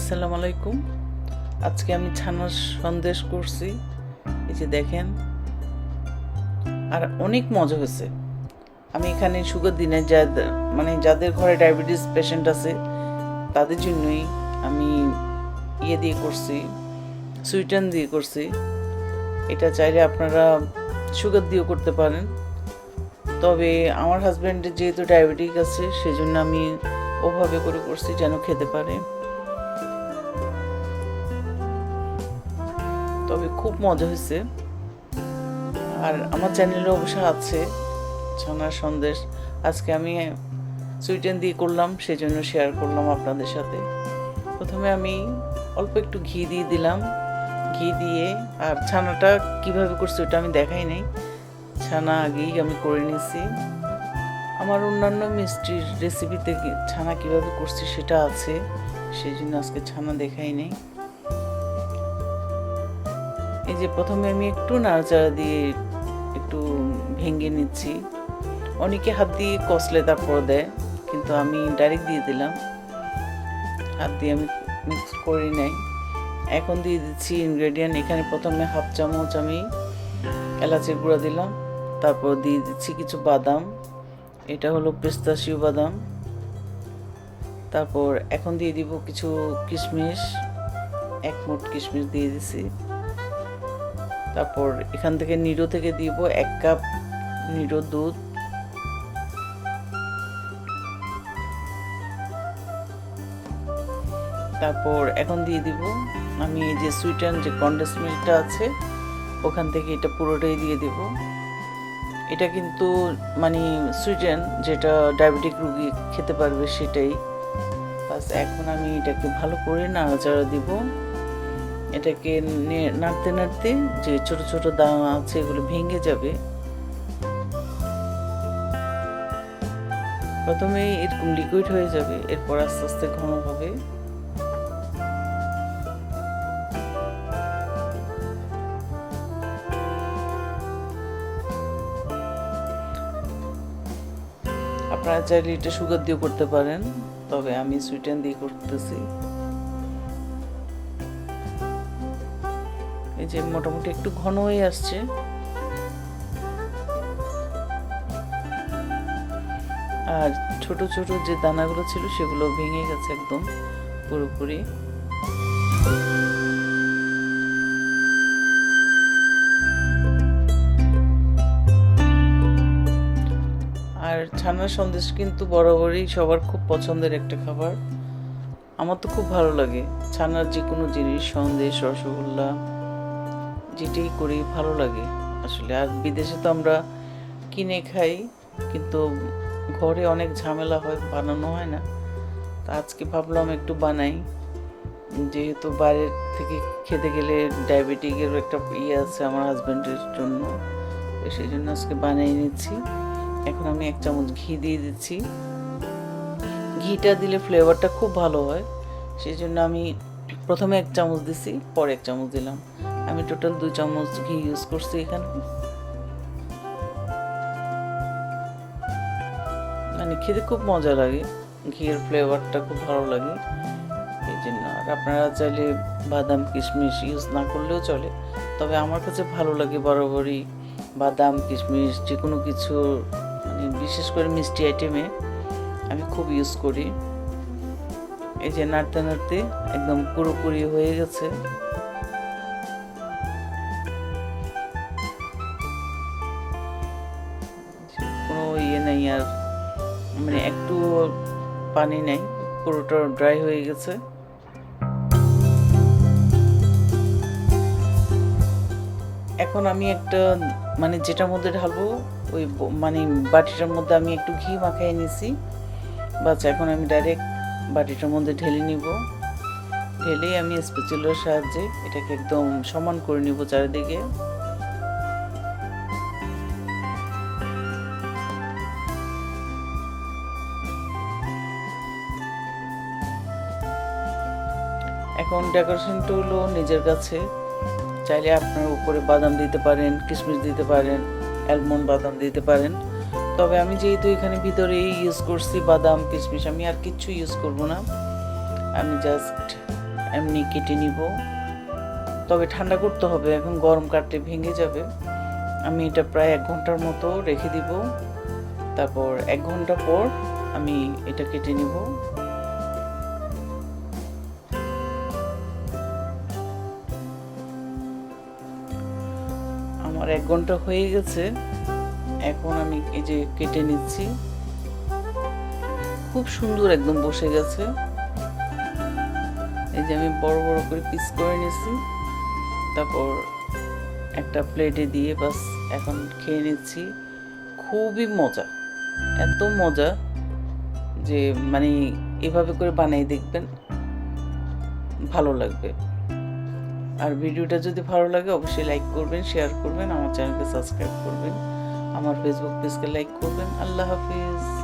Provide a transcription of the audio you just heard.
আসসালামু আলাইকুম। আজকে আমি ছানার সন্দেশ করছি। এই যে দেখেন। আর অনেক মজা হয়েছে। আমি এখানে সুগার দিনে যাদের মানে যাদের ঘরে ডায়াবেটিস পেশেন্ট আছে, তাদের জন্যই আমি ইয়ে দিয়ে করছি, সুইটেন দিয়ে করছি। এটা চাইলে আপনারা সুগার দিয়েও করতে পারেন। তবে আমার হাজব্যান্ডের যেহেতু ডায়াবেটিক আছে, সেজন্য আমি ওভাবে করে করছি যেন খেতে পারে। তবে খুব মজা হয়েছে। আর আমার চ্যানেলে অবশ্য আছে ছানার সন্দেশ। আজকে আমি সুইটেন দিয়ে করলাম, সেজন্য শেয়ার করলাম আপনাদের সাথে। প্রথমে আমি অল্প একটু ঘি দিয়ে দিলাম। ঘি দিয়ে, আর ছানাটা কীভাবে করছি ওটা আমি দেখাই নাই। ছানা আগেই আমি করে নিয়েছি। আমার অন্যান্য মিষ্টির রেসিপিতে ছানা কীভাবে করছি সেটা আছে সেই জন্য আজকে ছানা দেখাই নেই। এই যে প্রথমে আমি একটু নাড়াচাড়া দিয়ে একটু ভেঙে নিচ্ছি। অনেকে হাত দিয়ে কষলে তারপর দেয়, কিন্তু আমি ডাইরেক্ট দিয়ে দিলাম। হাত দিয়ে আমি মিক্স করি নাই। এখন দিয়ে দিচ্ছি ইনগ্রেডিয়েন্ট এখানে প্রথমে হাফ চামচ আমি এলাচের গুঁড়া দিলাম। তারপর দিয়ে দিচ্ছি কিছু বাদাম। এটা হলো পেস্তাশিও বাদাম। তারপর এখন দিয়ে দিব কিছু কিশমিশ। এক মুঠ কিশমিশ দিয়ে দিছি। তারপর এখান থেকে নিরো থেকে দিব এক কাপ নিরো দুধ। তারপর এখন দিয়ে দিব আমি এই যে সুইটেন যে কন্ডেন্স মিল্কটা আছে, ওখান থেকে এটা পুরোটাই দিয়ে দিব। এটা কিন্তু মানে সুইটেন যেটা ডায়াবেটিক রুগী খেতে পারবে সেটাই। বাস, এখন আমি এটাকে ভালো করে নাড়াচাড়া দিব। এটাকে নাড়তে নাড়তে যে ছোট ছোট দানা আছে এগুলো ভেঙে যাবে। প্রথমে এরকম লিকুইড হয়ে যাবে, এরপর আস্তে আস্তে ঘন হবে। আপনারা চাইলে এটা সুগার দিয়ে করতে পারেন, তবে আমি সুইটেন দিয়ে করতেছি। যে মোটামুটি একটু ঘন হয়ে আসছে। আর ছোট ছোট যে দানাগুলো ছিল সেগুলো ভেঙে গেছে একদম পুরোপুরি। আর ছানার সন্দেশ কিন্তু বরাবরই সবার খুব পছন্দের একটা খাবার। আমার তো খুব ভালো লাগে। ছানার যে কোনো জিনিস, সন্দেশ, রসগোল্লা যেটাই করি ভালো লাগে। আসলে আর বিদেশে তো আমরা কিনে খাই, কিন্তু ঘরে অনেক ঝামেলা হয়, বানানো হয় না। তা আজকে ভাবলাম একটু বানাই। যেহেতু বাইরের থেকে খেতে গেলে ডায়াবেটিকের একটা ইয়ে আছে আমার হাজব্যান্ডের জন্য সেই জন্য আজকে বানিয়ে নিচ্ছি। এখন আমি এক চামচ ঘি দিয়ে দিচ্ছি। ঘিটা দিলে ফ্লেভারটা খুব ভালো হয়। সেই জন্য আমি প্রথমে এক চামচ দিছি, পরে এক চামচ দিলাম। আমি টোটাল দুই চামচ ঘি ইউজ করছি এখানে। মানে খেতে খুব মজা লাগে। ঘিয়ের ফ্লেভারটা খুব ভালো লাগে। এই জন্য আর আপনারা চাইলে বাদাম, কিশমিশ ইউজ না করলেও চলে। তবে আমার কাছে ভালো লাগে বরাবরই বাদাম, কিশমিশ যে কোনো কিছু মানে বিশেষ করে মিষ্টি আইটেমে আমি খুব ইউজ করি। এই যে নাড়তে নাড়তে একদম পুরোপুরি হয়ে গেছে। নেই আর মানে একটু পানি নেই, পুরোটা ড্রাই হয়ে গেছে। এখন আমি একটা মানে যেটার মধ্যে ঢালবো, ওই মানে বাটিটার মধ্যে আমি একটু ঘি মাখাই নিছি। বাস, এখন আমি ডাইরেক্ট বাটিটার মধ্যে ঢেলে নিব। ঢেলেই আমি স্পেচুলার সাহায্যে এটাকে একদম সমান করে নিব চারিদিকে। এখন ডেকোরেশনটা হলো নিজের কাছে। চাইলে আপনার উপরে বাদাম দিতে পারেন, কিশমিশ দিতে পারেন অ্যালমন্ড বাদাম দিতে পারেন। তবে আমি যেহেতু এখানে ভিতরে ইউজ করছি বাদাম, কিশমিশ, আমি আর কিচ্ছু ইউজ করব না। আমি জাস্ট এমনি কেটে নিব। তবে ঠান্ডা করতে হবে, এখন গরম কাটলে ভেঙে যাবে। আমি এটা প্রায় এক ঘণ্টার মতো রেখে দিব। তারপর এক ঘণ্টা পর আমি এটা কেটে নিব। এক ঘণ্টা হয়ে গেছে। এখন আমি এই যে কেটে নিচ্ছি। খুব সুন্দর একদম বসে গেছে। এই যে আমি বড় বড় করে পিস করে নিয়েছি। তারপর একটা প্লেটে দিয়ে বাস এখন খেয়ে নিচ্ছি। খুবই মজা, এত মজা যে মানে এভাবে করে বানিয়ে দেখবেন ভালো লাগবে। আর ভিডিওটা যদি ভালো লাগে, অবশ্যই লাইক করবেন শেয়ার করবেন, আমার চ্যানেলকে সাবস্ক্রাইব করবেন, আমার ফেসবুক পেজকে লাইক করবেন। আল্লাহ হাফিজ।